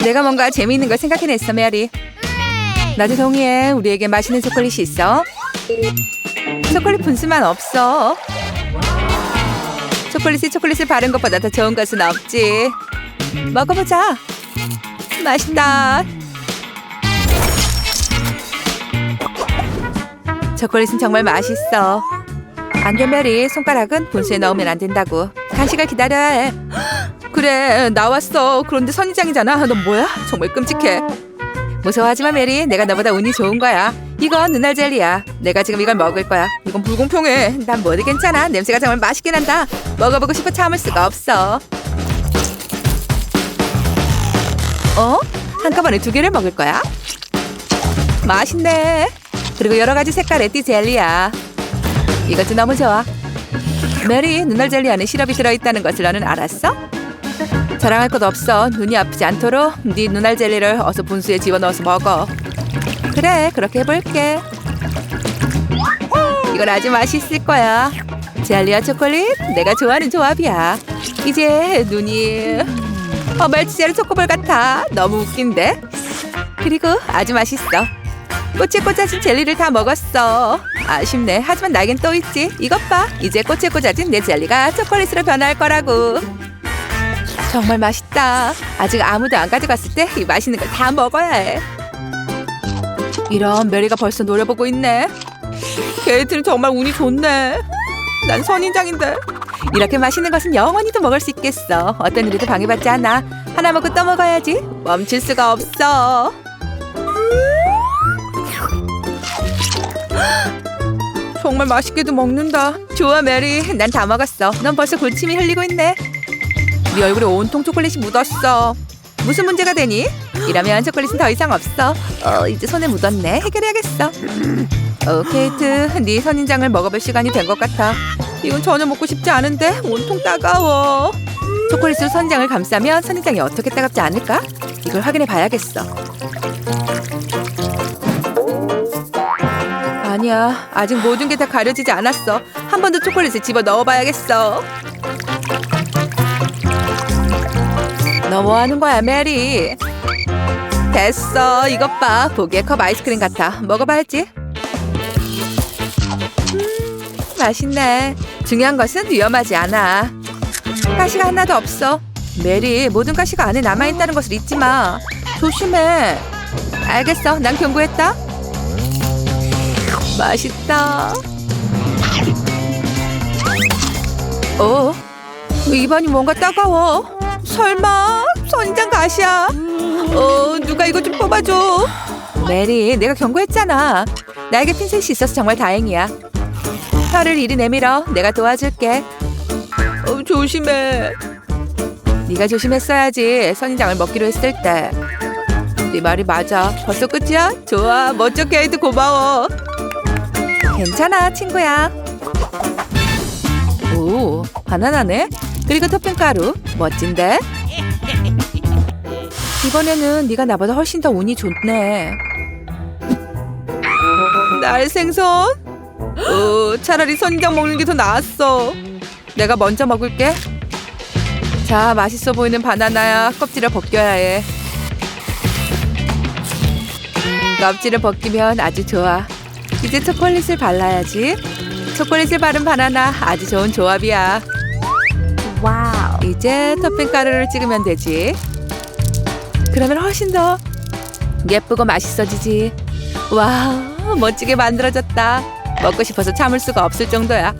내가 뭔가 재미있는 걸 생각해냈어, 메리. 나도 동의해. 우리에게 맛있는 초콜릿이 있어. 초콜릿 분수만 없어. 초콜릿이 초콜릿을 바른 것보다 더 좋은 것은 없지. 먹어보자. 맛있다. 초콜릿은 정말 맛있어. 안돼 메리, 손가락은 분수에 넣으면 안 된다고. 간식을 기다려야 해. 그래, 나왔어. 그런데 선인장이잖아. 넌 뭐야? 정말 끔찍해. 무서워하지 마 메리. 내가 너보다 운이 좋은 거야. 이건 눈알 젤리야. 내가 지금 이걸 먹을 거야. 이건 불공평해. 난 뭐든 괜찮아. 냄새가 정말 맛있게 난다. 먹어보고 싶어 참을 수가 없어. 어? 한꺼번에 두 개를 먹을 거야? 맛있네. 그리고 여러 가지 색깔의 띠 젤리야. 이것도 너무 좋아. 메리, 눈알 젤리 안에 시럽이 들어있다는 것을 너는 알았어? 자랑할 것 없어. 눈이 아프지 않도록 네 눈알 젤리를 어서 분수에 집어넣어서 먹어. 그래, 그렇게 해볼게. 이건 아주 맛있을 거야. 젤리와 초콜릿, 내가 좋아하는 조합이야. 이제 눈이 어, 멸치제로 초코볼 같아. 너무 웃긴데? 그리고 아주 맛있어. 꼬치에 꽂아진 젤리를 다 먹었어. 아쉽네. 하지만 나에겐 또 있지. 이것 봐. 이제 꼬치에 꽂아진 내 젤리가 초콜릿으로 변할 거라고. 정말 맛있다. 아직 아무도 안 가져갔을 때 이 맛있는 걸 다 먹어야 해. 이런 메리가 벌써 노려보고 있네. 게이트는 정말 운이 좋네. 난 선인장인데. 이렇게 맛있는 것은 영원히도 먹을 수 있겠어. 어떤 일에도 방해받지 않아. 하나 먹고 또 먹어야지. 멈출 수가 없어. 정말 맛있게도 먹는다. 좋아 메리. 난 다 먹었어. 넌 벌써 골침이 흘리고 있네. 네 얼굴에 온통 초콜릿이 묻었어. 무슨 문제가 되니? 이러면 초콜릿은 더 이상 없어. 어, 이제 손에 묻었네. 해결해야겠어. 어, 케이트, 네 선인장을 먹어볼 시간이 된 것 같아. 이건 전혀 먹고 싶지 않은데 온통 따가워. 초콜릿으로 선인장을 감싸면 선인장이 어떻게 따갑지 않을까? 이걸 확인해 봐야겠어. 아니야, 아직 모든 게 다 가려지지 않았어. 한 번 더 초콜릿을 집어 넣어봐야겠어. 너 뭐 하는 거야, 메리? 됐어, 이것 봐. 보기에 컵 아이스크림 같아. 먹어봐야지. 음, 맛있네. 중요한 것은 위험하지 않아. 가시가 하나도 없어. 메리, 모든 가시가 안에 남아있다는 것을 잊지 마. 조심해. 알겠어, 난 경고했다. 맛있다. 어? 입안이 뭔가 따가워. 설마 선인장 가시야? 어, 누가 이거 좀 뽑아줘. 메리, 내가 경고했잖아. 나에게 핀셋이 있어서 정말 다행이야. 팔을 이리 내밀어. 내가 도와줄게. 어, 조심해. 네가 조심했어야지. 선인장을 먹기로 했을 때. 네 말이 맞아. 벌써 끝이야? 좋아. 멋져 케이트 고마워. 괜찮아, 친구야. 오, 바나나네. 그리고 토핑 가루. 멋진데? 이번에는 네가 나보다 훨씬 더 운이 좋네. 날 생선? 어, 차라리 선인장 먹는 게 더 나았어. 내가 먼저 먹을게. 자, 맛있어 보이는 바나나야. 껍질을 벗겨야 해. 껍질을 벗기면 아주 좋아. 이제 초콜릿을 발라야지. 초콜릿을 바른 바나나 아주 좋은 조합이야. 와우. 이제 토핑 가루를 찍으면 되지. 그러면 훨씬 더 예쁘고 맛있어지지. 와우, 멋지게 만들어졌다. 먹고 싶어서 참을 수가 없을 정도야.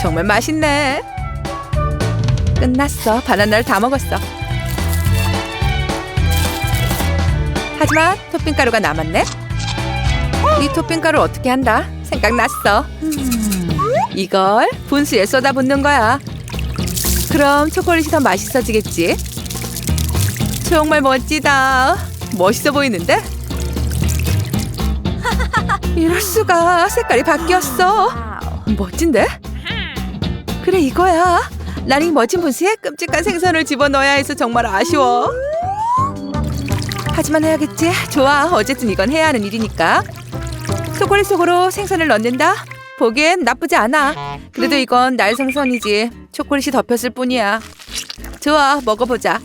정말 맛있네. 끝났어. 바나나를 다 먹었어. 하지만 토핑 가루가 남았네. 이 토핑 가루 어떻게 한다? 생각났어. 이걸 분수에 쏟아붓는 거야. 그럼 초콜릿이 더 맛있어지겠지? 정말 멋지다. 멋있어 보이는데? 이럴 수가 색깔이 바뀌었어. 멋진데? 그래 이거야. 난 이 멋진 분수에 끔찍한 생선을 집어넣어야 해서 정말 아쉬워. 하지만 해야겠지. 좋아. 어쨌든 이건 해야 하는 일이니까. 초콜릿 속으로 생선을 넣는다. 보기엔 나쁘지 않아. 그래도 이건 날 생선이지. 초콜릿이 덮였을 뿐이야. 좋아, 먹어보자.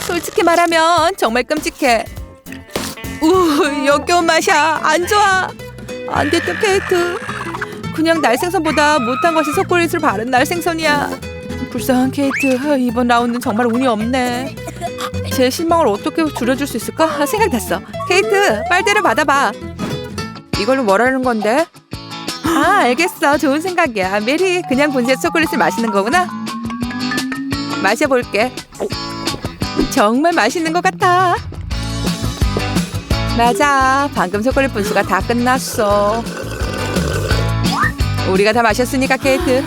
솔직히 말하면 정말 끔찍해. 우, 역겨운 맛이야. 안 좋아. 안 됐다, 케이트. 그냥 날생선보다 못한 것이 초콜릿을 바른 날생선이야. 불쌍한 케이트. 아, 이번 라운드는 정말 운이 없네. 제 실망을 어떻게 줄여줄 수 있을까? 아, 생각났어. 케이트, 빨대를 받아봐. 이걸로 뭘 하는 건데? 아, 알겠어. 좋은 생각이야. 메리, 그냥 본체 초콜릿을 마시는 거구나. 마셔볼게. 정말 맛있는 것 같아. 맞아. 방금 초콜릿 분수가 다 끝났어. 우리가 다 마셨으니까 케이트.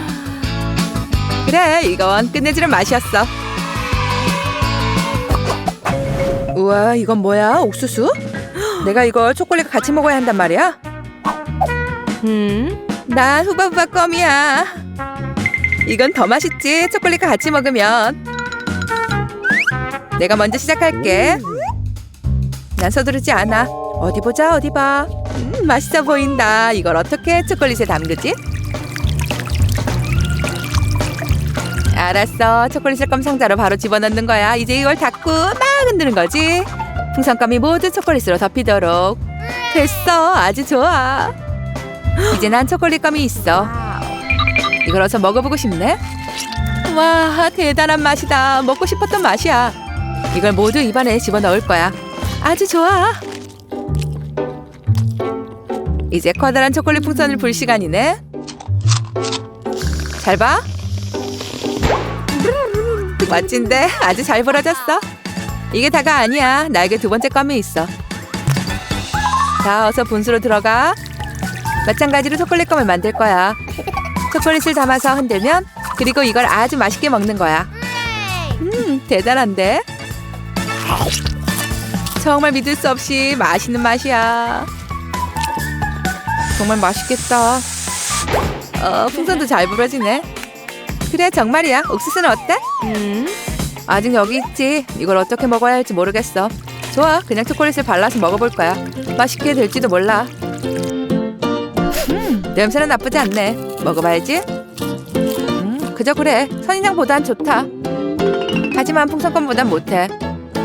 그래, 이건 끝내주는 맛이었어. 우와, 이건 뭐야? 옥수수? 내가 이걸 초콜릿과 같이 먹어야 한단 말이야? Hmm? 난 후바후바 껌이야. 이건 더 맛있지? 초콜릿과 같이 먹으면. 내가 먼저 시작할게. 난 서두르지 않아. 어디 보자, 어디 봐. 음, 맛있어 보인다. 이걸 어떻게 초콜릿에 담그지? 알았어. 초콜릿을 껌 상자로 바로 집어넣는 거야. 이제 이걸 닫고 막 흔드는 거지. 풍선껌이 모두 초콜릿으로 덮이도록. 됐어. 아주 좋아. 이제 난 초콜릿 껌이 있어. 이걸 어서 먹어보고 싶네. 와, 대단한 맛이다. 먹고 싶었던 맛이야. 이걸 모두 입안에 집어넣을 거야. 아주 좋아. 이제 커다란 초콜릿 풍선을 불 시간이네. 잘 봐. 멋진데 아주 잘 불어졌어. 이게 다가 아니야. 나에게 두 번째 껌이 있어. 자, 어서 분수로 들어가. 마찬가지로 초콜릿 껌을 만들 거야. 초콜릿을 담아서 흔들면 그리고 이걸 아주 맛있게 먹는 거야. 음, 대단한데? 정말 믿을 수 없이 맛있는 맛이야. 정말 맛있겠다. 어, 풍선도 잘 불어지네. 그래, 정말이야. 옥수수는 어때? Hmm? 아직 여기 있지. 이걸 어떻게 먹어야 할지 모르겠어. 좋아, 그냥 초콜릿을 발라서 먹어볼 거야. 맛있게 될지도 몰라. 음, 냄새는 나쁘지 않네. 먹어봐야지. 음, 그저 그래. 선인장보단 좋다. 하지만 풍선껌보단 못해.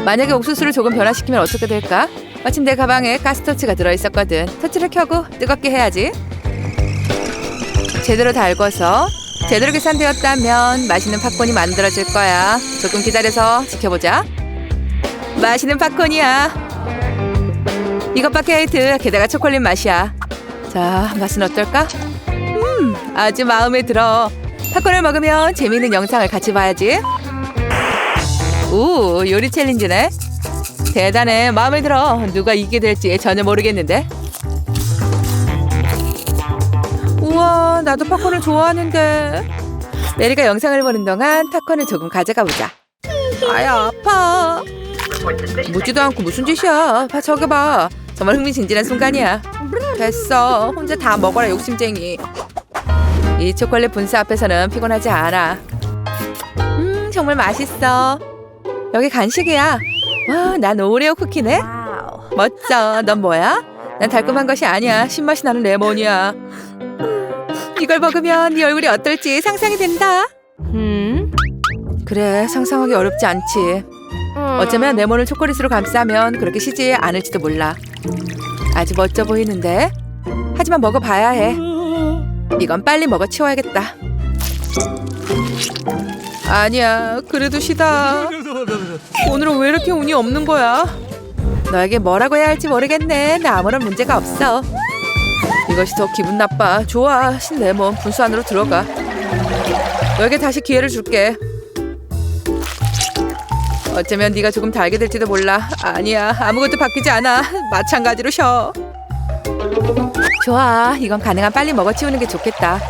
만약에 옥수수를 조금 변화시키면 어떻게 될까? 마침 내 가방에 가스터치가 들어있었거든. 터치를 켜고 뜨겁게 해야지. 제대로 달궈서 제대로 계산되었다면 맛있는 팝콘이 만들어질 거야. 조금 기다려서 지켜보자. 맛있는 팝콘이야. 이것 봐 케이트. 게다가 초콜릿 맛이야. 자, 맛은 어떨까? 음, 아주 마음에 들어. 팝콘을 먹으면 재미있는 영상을 같이 봐야지. 오, 요리 챌린지네. 대단해. 마음에 들어. 누가 이기게 될지 전혀 모르겠는데. 나도 팝콘을 좋아하는데. 메리가 영상을 보는 동안 팝콘을 조금 가져가 보자. 아야, 아파. 묻지도 않고 무슨 짓이야. 봐, 저기 봐. 정말 흥미진진한 순간이야. 됐어. 혼자 다 먹어라, 욕심쟁이. 이 초콜릿 분수 앞에서는 피곤하지 않아. 음, 정말 맛있어. 여기 간식이야. 와, 난 오레오 쿠키네. 멋져. 넌 뭐야? 난 달콤한 것이 아니야. 신맛이 나는 레몬이야. 이걸 먹으면 네 얼굴이 어떨지 상상이 된다. Hmm? 그래, 상상하기 어렵지 않지. 어쩌면 레몬을 초콜릿으로 감싸면 그렇게 시지 않을지도 몰라. 아주 멋져 보이는데. 하지만 먹어봐야 해. 이건 빨리 먹어 치워야겠다. 아니야, 그래도 시다. 오늘은 왜 이렇게 운이 없는 거야? 너에게 뭐라고 해야 할지 모르겠네. 나 아무런 문제가 없어. 이것이 더 기분 나빠. 좋아, 신레몬 분수 안으로 들어가. 너에게 다시 기회를 줄게. 어쩌면 네가 조금 달게 될지도 몰라. 아니야, 아무것도 바뀌지 않아. 마찬가지로 쉬어. 좋아, 이건 가능한 빨리 먹어치우는 게 좋겠다.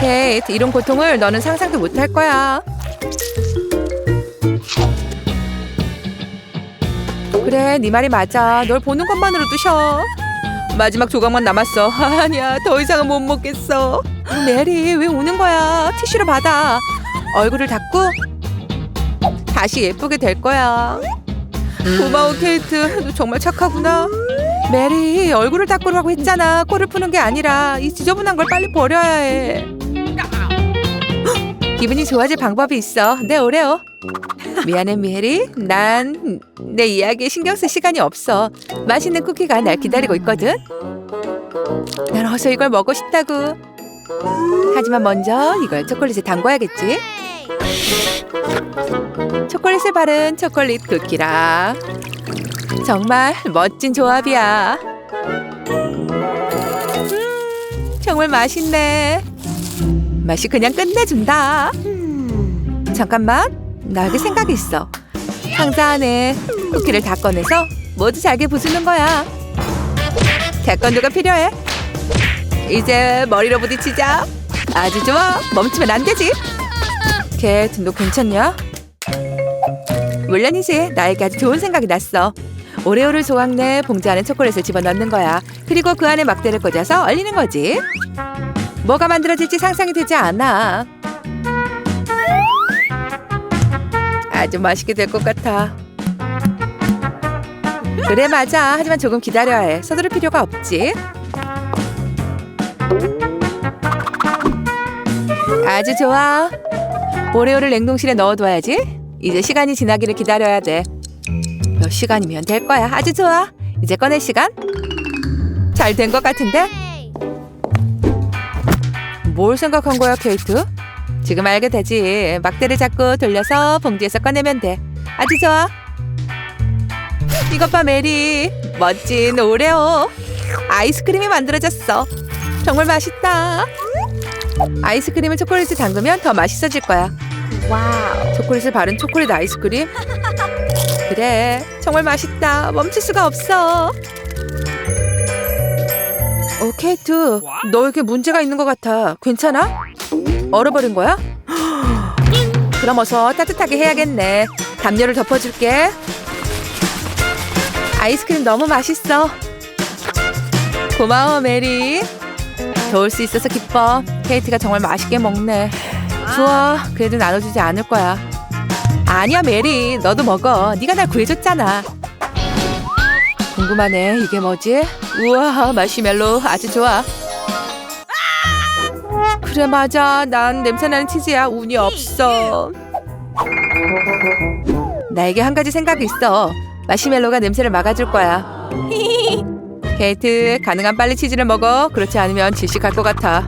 케이트, 이런 고통을 너는 상상도 못 할 거야. 그래, 네 말이 맞아. 널 보는 것만으로도 쉬어. 마지막 조각만 남았어. 아니야, 더 이상은 못 먹겠어. 메리, 왜 우는 거야? 티슈를 받아. 얼굴을 닦고 다시 예쁘게 될 거야. 고마워, 케이트. 너 정말 착하구나. 메리, 얼굴을 닦으라고 했잖아. 코를 푸는 게 아니라 이 지저분한 걸 빨리 버려야 해. 헉, 기분이 좋아질 방법이 있어. 내 오레오. 미안해 메리. 난 내 이야기에 신경 쓸 시간이 없어. 맛있는 쿠키가 날 기다리고 있거든. 난 어서 이걸 먹고 싶다고. 하지만 먼저 이걸 초콜릿에 담궈야겠지. 초콜릿을 바른 초콜릿 쿠키라. 정말 멋진 조합이야. 음, 정말 맛있네. 맛이 그냥 끝내준다. 잠깐만, 나에게 생각이 있어. 상자 안에 쿠키를 다 꺼내서 모두 잘게 부수는 거야. 태권도가 필요해. 이제 머리로 부딪히자. 아주 좋아. 멈추면 안 되지. 캣, 너 괜찮냐? 물론이지. 나에게 아주 좋은 생각이 났어. 오레오를 조각 내 봉지 안에 초콜릿을 집어넣는 거야. 그리고 그 안에 막대를 꽂아서 얼리는 거지. 뭐가 만들어질지 상상이 되지 않아. 아주 맛있게 될 것 같아. 그래 맞아. 하지만 조금 기다려야 해. 서두를 필요가 없지. 아주 좋아. 오레오를 냉동실에 넣어둬야지. 이제 시간이 지나기를 기다려야 돼. 몇 시간이면 될 거야. 아주 좋아. 이제 꺼낼 시간. 잘 된 것 같은데? 뭘 생각한 거야, 케이트? 지금 알게 되지. 막대를 잡고 돌려서 봉지에서 꺼내면 돼. 아주 좋아. 이것 봐, 메리. 멋진 오레오. 아이스크림이 만들어졌어. 정말 맛있다. 아이스크림을 초콜릿에 담그면 더 맛있어질 거야. 와우. 초콜릿을 바른 초콜릿 아이스크림? 그래, 정말 맛있다. 멈출 수가 없어. 오, 케이트, 너에게 문제가 있는 것 같아. 괜찮아? 얼어버린 거야? 그럼 어서 따뜻하게 해야겠네. 담요를 덮어줄게. 아이스크림 너무 맛있어. 고마워, 메리. 도울 수 있어서 기뻐. 케이트가 정말 맛있게 먹네. 좋아. 그래도 나눠주지 않을 거야. 아니야, 메리. 너도 먹어. 네가 날 구해줬잖아. 궁금하네. 이게 뭐지? 우와, 마시멜로 아주 좋아. 그래, 맞아. 난 냄새나는 치즈야. 운이 없어. 나에게 한 가지 생각이 있어. 마시멜로가 냄새를 막아줄 거야. 케이트, 가능한 빨리 치즈를 먹어. 그렇지 않으면 질식할 것 같아.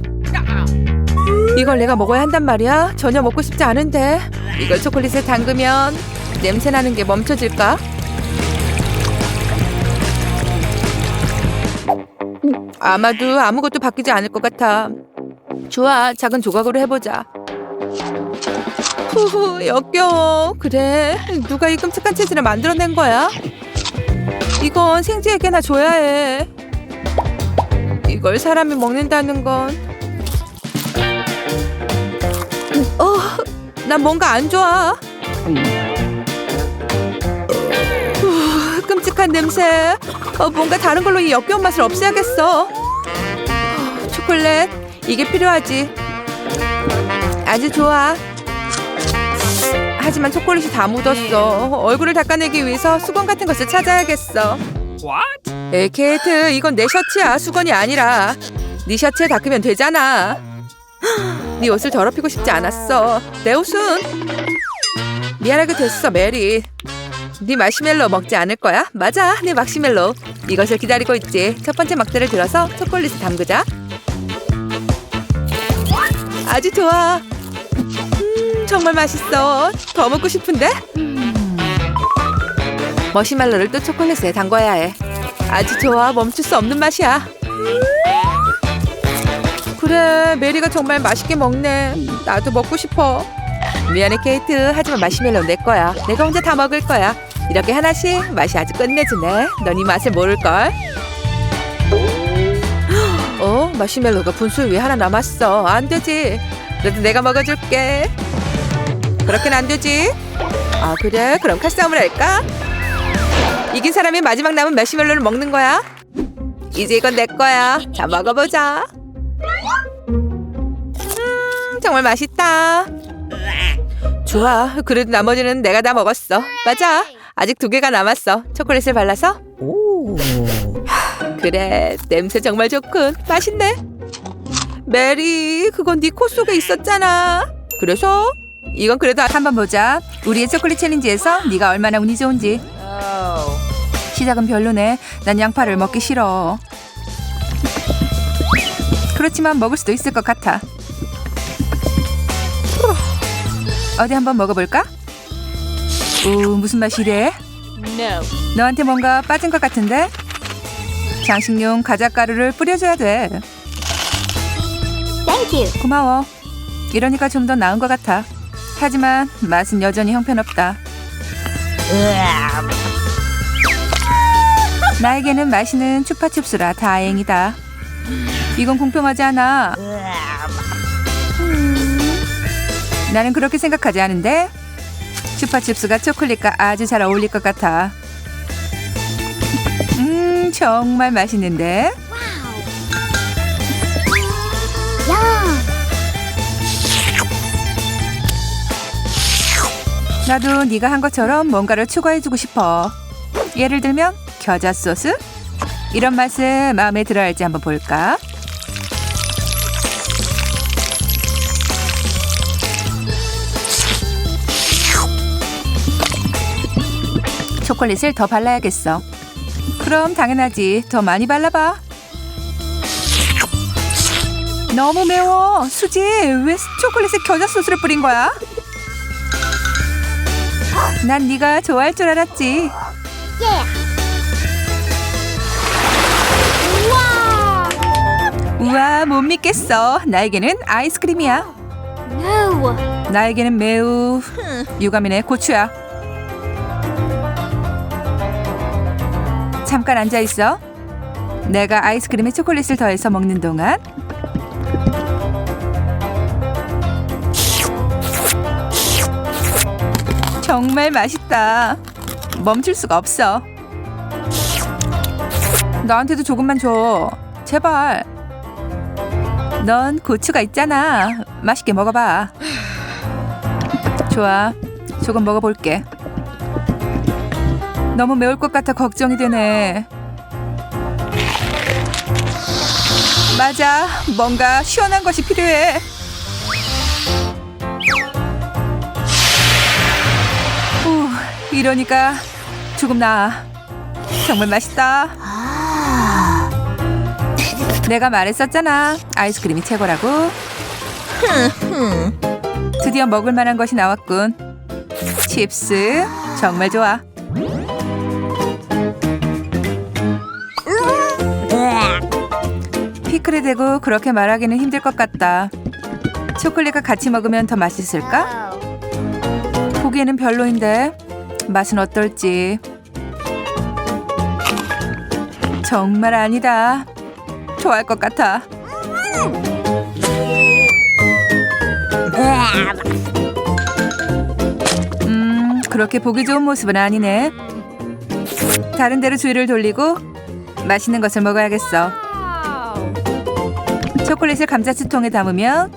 이걸 내가 먹어야 한단 말이야? 전혀 먹고 싶지 않은데. 이걸 초콜릿에 담그면 냄새 나는 게 멈춰질까? 아마도 아무것도 바뀌지 않을 것 같아. 좋아, 작은 조각으로 해보자. 후후, 역겨워. 그래, 누가 이 끔찍한 치즈를 만들어낸 거야? 이건 생쥐에게나 줘야 해. 이걸 사람이 먹는다는 건. 어, 난 뭔가 안 좋아. 후, 끔찍한 냄새. 어, 뭔가 다른 걸로 이 역겨운 맛을 없애야겠어. 어, 초콜릿, 이게 필요하지. 아주 좋아. 하지만 초콜릿이 다 묻었어. 얼굴을 닦아내기 위해서 수건 같은 것을 찾아야겠어. What? 에이, 케이트, 이건 내 셔츠야. 수건이 아니라. 네 셔츠에 닦으면 되잖아. 네 옷을 더럽히고 싶지 않았어. 내 옷은 미안하게 됐어, 메리. 네 마시멜로 먹지 않을 거야? 맞아, 네 마시멜로. 이것을 기다리고 있지. 첫 번째 막대를 들어서 초콜릿을 담그자. 아주 좋아. 음, 정말 맛있어. 더 먹고 싶은데? 머시멜로를 또 초콜릿에 담궈야 해. 아주 좋아. 멈출 수 없는 맛이야. 그래, 메리가 정말 맛있게 먹네. 나도 먹고 싶어. 미안해, 케이트. 하지만 마시멜로는 내 거야. 내가 혼자 다 먹을 거야. 이렇게 하나씩 맛이 아주 끝내주네. 넌 이 맛을 모를걸. 어, 마시멜로가 분수 위에 하나 남았어. 안 되지. 그래도 내가 먹어줄게. 그렇게는 안 되지. 아, 그래? 그럼 칼싸움을 할까? 이긴 사람이 마지막 남은 마시멜로를 먹는 거야. 이제 이건 내 거야. 자, 먹어보자. 음, 정말 맛있다. 좋아. 그래도 나머지는 내가 다 먹었어. 맞아. 아직 두 개가 남았어. 초콜릿을 발라서. 그래. 냄새 정말 좋군. 맛있네. 메리, 그건 네 코 속에 있었잖아. 그래서 이건 그래도 한번 보자. 우리의 초콜릿 챌린지에서 네가 얼마나 운이 좋은지. 시작은 별로네. 난 양파를 먹기 싫어. 그렇지만 먹을 수도 있을 것 같아. 어디 한번 먹어볼까? 오, 무슨 맛이래? No. 너한테 뭔가 빠진 것 같은데? 장식용 가작가루를 뿌려줘야 돼. You. 고마워. 이러니까 좀 더 나은 것 같아. 하지만 맛은 여전히 형편없다. 나에게는 맛있는 추파춥스라 다행이다. 이건 공평하지 않아. 나는 그렇게 생각하지 않은데 추파춥스가 초콜릿과 아주 잘 어울릴 것 같아. 음, 정말 맛있는데. 나도 네가 한 것처럼 뭔가를 추가해주고 싶어. 예를 들면 겨자 소스? 이런 맛을 마음에 들어 할지 한번 볼까? 초콜릿을 더 발라야겠어. 그럼 당연하지. 더 많이 발라봐. 너무 매워. 수지, 왜 초콜릿에 겨자 소스를 뿌린 거야? 난 네가 좋아할 줄 알았지. 우와, 못 믿겠어. 나에게는 아이스크림이야. 나에게는 매우 유감이네. 고추야. 잠깐 앉아 있어. 내가 아이스크림에 초콜릿을 더해서 먹는 동안 정말 맛있다. 멈출 수가 없어. 나한테도 조금만 줘. 제발. 넌 고추가 있잖아. 맛있게 먹어봐. 좋아. 조금 먹어볼게. 너무 매울 것 같아 걱정이 되네. 맞아. 뭔가 시원한 것이 필요해. 후, 이러니까 조금 나아. 정말 맛있다. 내가 말했었잖아. 아이스크림이 최고라고. 드디어 먹을 만한 것이 나왔군. 칩스 정말 좋아. 피클에 대고 그렇게 말하기는 힘들 것 같다. 초콜릿과 같이 먹으면 더 맛있을까? 보기에는 별로인데 맛은 어떨지. 정말 아니다. 좋아할 것 같아. 음, 그렇게 보기 좋은 모습은 아니네. 다른 데로 주의를 돌리고 맛있는 것을 먹어야겠어. 초콜릿을 감자치통에 담으면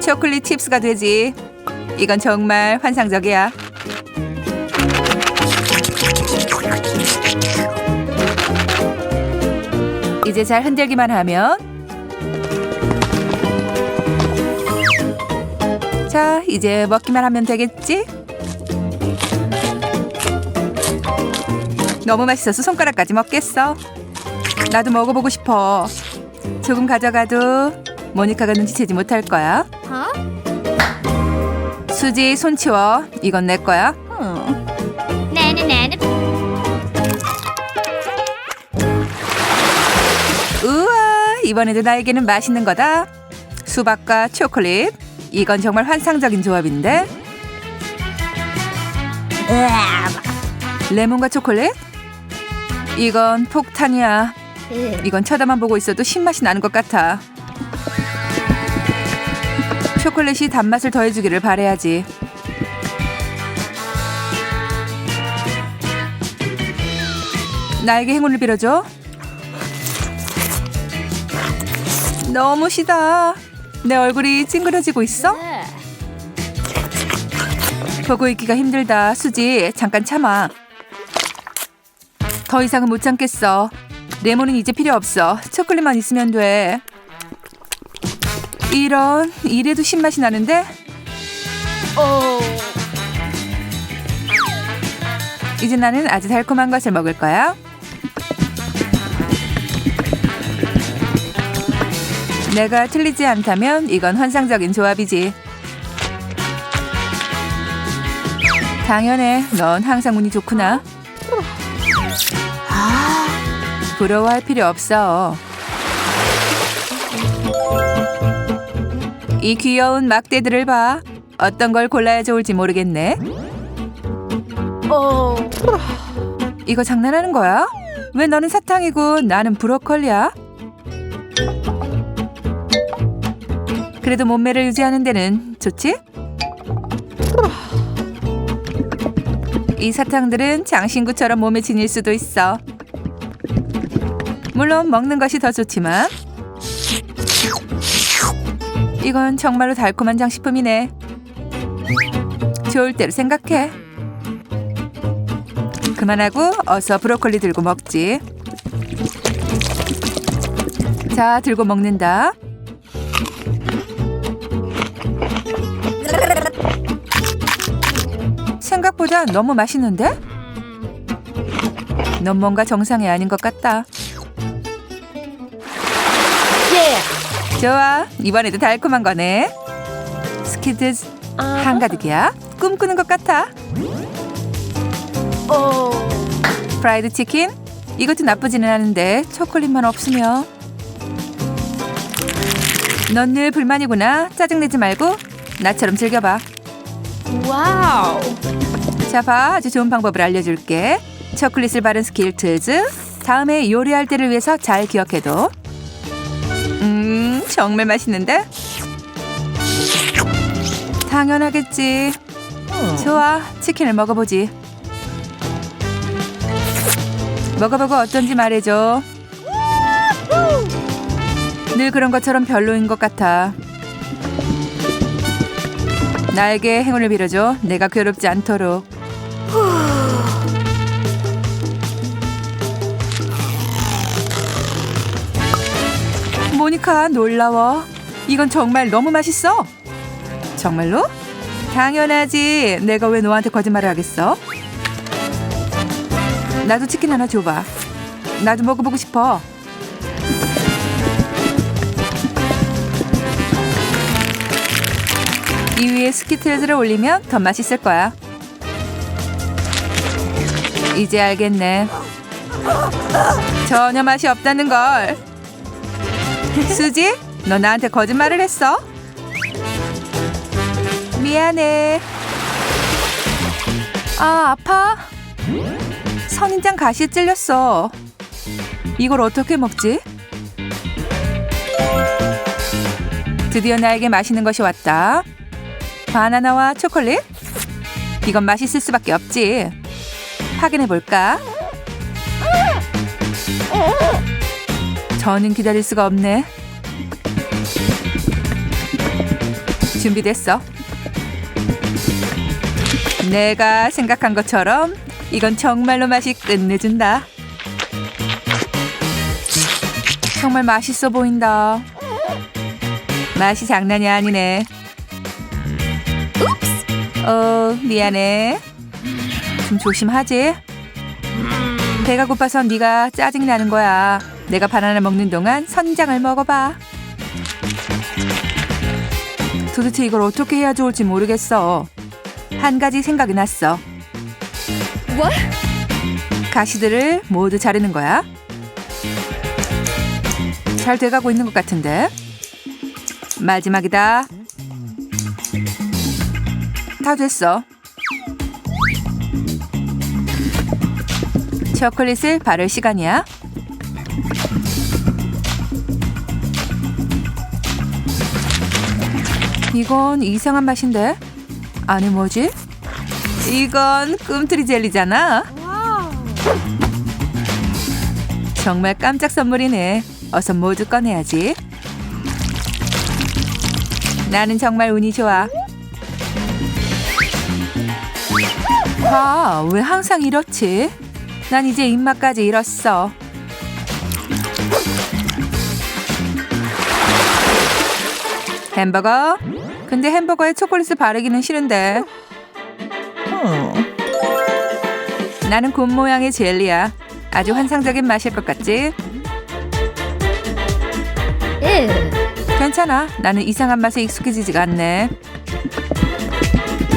초콜릿 칩스가 되지. 이건 정말 환상적이야. 이제 잘 흔들기만 하면 자, 이제 먹기만 하면 되겠지? 너무 맛있어서 손가락까지 먹겠어. 나도 먹어보고 싶어. 조금 가져가도 모니카가 눈치채지 못할 거야. Huh? 수지 손 치워. 이건 내 거야. Nana nana. 우와, 이번에도 나에게는 맛있는 거다. 수박과 초콜릿. 이건 정말 환상적인 조합인데. 레몬과 초콜릿? 이건 폭탄이야. 이건 쳐다만 보고 있어도 신맛이 나는 것 같아. 초콜릿이 단맛을 더해주기를 바래야지. 나에게 행운을 빌어줘. 너무 시다. 내 얼굴이 찡그러지고 있어? 보고 있기가 힘들다. 수지, 잠깐 참아. 더 이상은 못 참겠어. 레몬은 이제 필요 없어. 초콜릿만 있으면 돼. 이런 이래도 신맛이 나는데 Oh. 이제 나는 아주 달콤한 것을 먹을 거야. 내가 틀리지 않다면 이건 환상적인 조합이지. 당연해. 넌 항상 운이 좋구나. 부러워할 필요 없어. 이 귀여운 막대들을 봐. 어떤 걸 골라야 좋을지 모르겠네. Oh. 이거 장난하는 거야? 왜 너는 사탕이고 나는 브로콜리야? 그래도 몸매를 유지하는 데는 좋지? 이 사탕들은 장신구처럼 몸에 지닐 수도 있어. 물론 먹는 것이 더 좋지만 이건 정말로 달콤한 장식품이네. 좋을 대로 생각해. 그만하고 어서 브로콜리 들고 먹지. 자, 들고 먹는다. 생각보다 너무 맛있는데? 넌 뭔가 정상이 아닌 것 같다. 좋아, 이번에도 달콤한 거네. 스키드즈 한가득이야. 꿈꾸는 것 같아. Oh. 프라이드 치킨? 이것도 나쁘지는 않은데 초콜릿만 없으면 넌늘 불만이구나 짜증내지 말고 나처럼 즐겨봐 Wow. 자봐 아주 좋은 방법을 알려줄게 초콜릿을 바른 스킬트즈 다음에 요리할 때를 위해서 잘 기억해둬 음 정말 맛있는데? 당연하겠지. 좋아 치킨을 먹어보지. 먹어보고 어떤지 말해줘. 늘 그런 것처럼 별로인 것 같아. 나에게 행운을 빌어줘. 내가 괴롭지 않도록 모니카 놀라워 이건 정말 너무 맛있어 정말로? 당연하지 내가 왜 너한테 거짓말을 하겠어 나도 치킨 하나 줘봐. 나도 먹어보고 싶어. 이 위에 스키틀즈를 올리면 더 맛있을 거야. 이제 알겠네. 전혀 맛이 없다는 걸. 수지, 너 나한테 거짓말을 했어? 미안해. 아, 아파? 선인장 가시에 찔렸어. 이걸 어떻게 먹지? 드디어 나에게 맛있는 것이 왔다. 바나나와 초콜릿? 이건 맛있을 수밖에 없지. 확인해 볼까? 저는 기다릴 수가 없네. 준비됐어. 내가 생각한 것처럼 이건 정말로 맛이 끝내준다. 정말 맛있어 보인다. 맛이 장난이 아니네. 어, 미안해. 좀 조심하지. 배가 고파서 네가 짜증이 나는 거야. 내가 바나나 먹는 동안 선장을 먹어봐. 도대체 이걸 어떻게 해야 좋을지 모르겠어. 한 가지 생각이 났어. 가시들을 모두 자르는 거야. 잘 돼가고 있는 것 같은데. 마지막이다. 다 됐어. 초콜릿을 바를 시간이야. 이건 이상한 맛인데? 안에 뭐지? 이건 꿈틀이 젤리잖아. 정말 깜짝 선물이네. 어서 모두 꺼내야지. 나는 정말 운이 좋아. 아, 왜 항상 이렇지? 난 이제 입맛까지 잃었어. 햄버거? 근데 햄버거에 초콜릿을 바르기는 싫은데. 나는 곰 모양의 젤리야. 아주 환상적인 맛일 것 같지? Ew. 괜찮아. 나는 이상한 맛에 익숙해지지가 않네.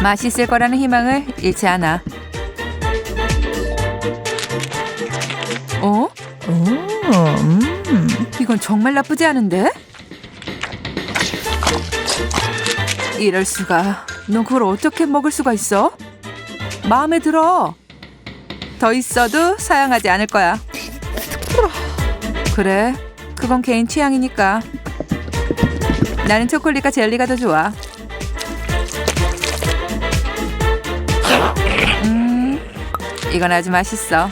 맛있을 거라는 희망을 잃지 않아. 어? 이건 정말 나쁘지 않은데? 이럴 수가. 넌 그걸 어떻게 먹을 수가 있어? 마음에 들어. 더 있어도 사양하지 않을 거야. 그래. 그건 개인 취향이니까. 나는 초콜릿과 젤리가 더 좋아. 음, 이건 아주 맛있어.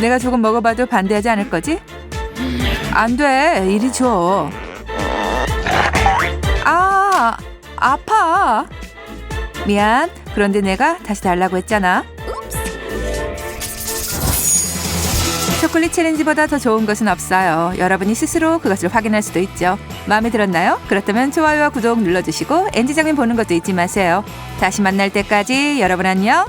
내가 조금 먹어봐도 반대하지 않을 거지? 안 돼, 이리 줘. 아파. 미안. 그런데 내가 다시 달라고 했잖아. 초콜릿 챌린지보다 더 좋은 것은 없어요. 여러분이 스스로 그것을 확인할 수도 있죠. 마음에 들었나요? 그렇다면 좋아요와 구독 눌러주시고 엔지 장면 보는 것도 잊지 마세요. 다시 만날 때까지 여러분 안녕.